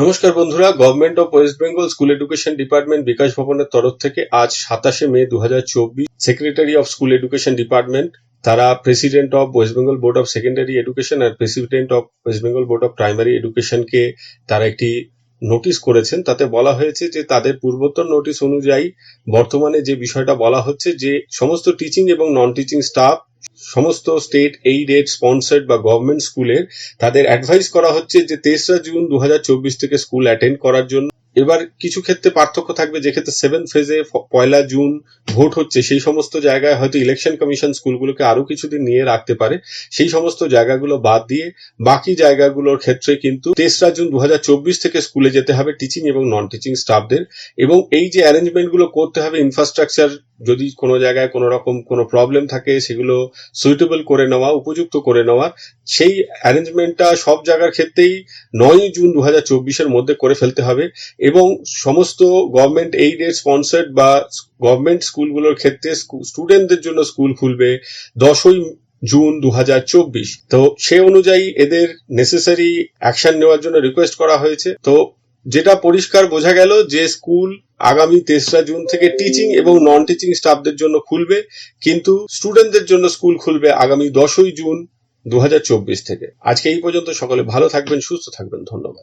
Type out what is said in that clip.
নমস্কার বন্ধুরা government of West Bengal school education department বিকাশ ভবনের তরফ থেকে আজ সাতাশে মে দু হাজার চব্বিশ secretary of school education department তারা president of West Bengal board of secondary education R president of West Bengal board of primary এডুকেশনকে তারা একটি নোটিশ করেছেন। তাতে বলা হয়েছে যে, তাদের পূর্বোত্তর নোটিশ অনুযায়ী বর্তমানে যে বিষয়টা বলা হচ্ছে যে, সমস্ত টিচিং এবং নন টিচিং স্টাফ সমস্ত স্টেট এইডেড স্পন্সার্ড বা গভর্নমেন্ট স্কুলের তাদের অ্যাডভাইস করা হচ্ছে যে তেসরা জুন দু থেকে স্কুল অ্যাটেন্ড করার জন্য। এবার কিছু ক্ষেত্রে পার্থক্য থাকবে, যে ক্ষেত্রে সেভেন ফেজে পয়লা জুন ভোট হচ্ছে, সেই সমস্ত জায়গায় হয়তো ইলেকশন কমিশন স্কুলগুলোকে আরও কিছুদিন নিয়ে রাখতে পারে। সেই সমস্ত জায়গাগুলো বাদ দিয়ে বাকি জায়গাগুলোর ক্ষেত্রে কিন্তু তেসরা জুন দু হাজার চব্বিশ থেকে স্কুলে যেতে হবে টিচিং এবং নন টিচিং স্টাফদের এবং এই যে অ্যারেঞ্জমেন্টগুলো করতে হবে ইনফ্রাস্ট্রাকচার যদি কোনো জায়গায় কোনো রকম কোনো প্রবলেম থাকে, সেগুলো সুইটেবল করে নেওয়া, উপযুক্ত করে নেওয়া, সেই অ্যারেঞ্জমেন্টটা সব জায়গার ক্ষেত্রেই নয়ই জুন দু হাজার চব্বিশের মধ্যে করে ফেলতে হবে এবং সমস্ত গভর্নমেন্ট এইডেড স্পন্সার্ড বা গভর্নমেন্ট স্কুলগুলোর ক্ষেত্রে স্টুডেন্টদের জন্য স্কুল খুলবে দশই জুন দু হাজার চব্বিশ। তো সে অনুযায়ী এদের নেসেসারি অ্যাকশন নেওয়ার জন্য রিকোয়েস্ট করা হয়েছে। তো যেটা পরিষ্কার বোঝা গেল যে স্কুল আগামী তেসরা জুন থেকে টিচিং এবং নন টিচিং স্টাফদের জন্য খুলবে, কিন্তু স্টুডেন্টদের জন্য স্কুল খুলবে আগামী দশই জুন দু হাজার চব্বিশ থেকে। আজকে এই পর্যন্ত সকলে ভালো থাকবেন, সুস্থ থাকবেন, ধন্যবাদ।